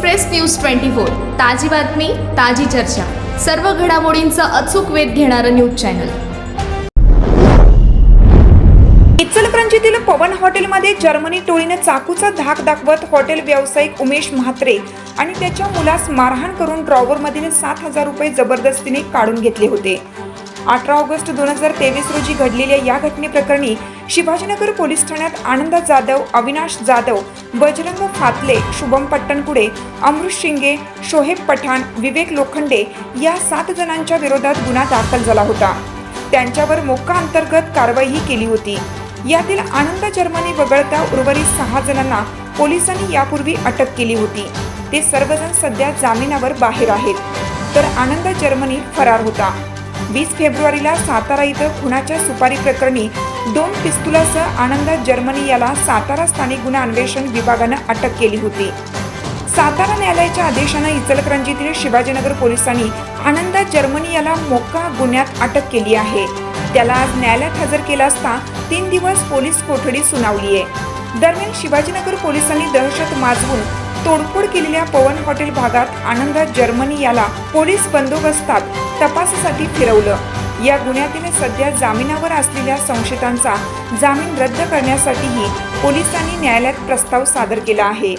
Express news twenty four. ताजी बातमी ताजी चर्चा. सर्व घडामोडींचा अचूक वेध घेणारं न्यूज चॅनल. इचलकरंजीतील पवन हॉटेलमध्ये जर्मनी टोळीने चाकूचा धाक दाखवत हॉटेल व्यावसायिक उमेश म्हात्रे आणि त्याच्या मुलास मारहाण करून ड्रॉवरमधील सात हजार रुपये जबरदस्तीने काढून घेतले होते. अठरा ऑगस्ट दोन हजार तेवीस रोजी घडलेल्या या घटनेप्रकरणी शिवाजीनगर पोलीस ठाण्यात आनंद जाधव अविनाश जाधव बजरंग फातले शुभम पट्टणकुडे अमृत शिंगे शोहेब पठाण विवेक लोखंडे या सात जणांच्या विरोधात गुन्हा दाखल झाला होता. त्यांच्यावर मोक्का अंतर्गत कारवाईही केली होती. यातील आनंद जर्मनी वगळता उर्वरित सहा जणांना पोलिसांनी यापूर्वी अटक केली होती. ते सर्वजण सध्या जामिनावर बाहेर आहेत. तर आनंद जर्मनी फरार होता. वीस फेब्रुवारीला सातारा इथं खुनाच्या सुपारी प्रकरणी दोन पिस्तुलासह आनंद जर्मनी याला सातारा स्थानिक गुन्हा अन्वेषण विभागानं अटक केली होती. सातारा न्यायालयाच्या आदेशानं इचलकरंजीतील शिवाजीनगर पोलिसांनी आनंद जर्मनी याला मोका गुन्ह्यात अटक केली आहे. त्याला आज न्यायालयात हजर केला असता तीन दिवस पोलीस कोठडी सुनावली आहे दरम्यान शिवाजीनगर पोलिसांनी दहशत माजवून तोडफोड केलेल्या पवन हॉटेल भागात आनंद जर्मनी याला पोलीस बंदोबस्तात तपासासाठी फिरवलं. या गुन्ह्यातील सध्या जामिनावर असलेल्या संशयितांचा जामीन रद्द करण्यासाठीही पोलिसांनी न्यायालयात प्रस्ताव सादर केला आहे.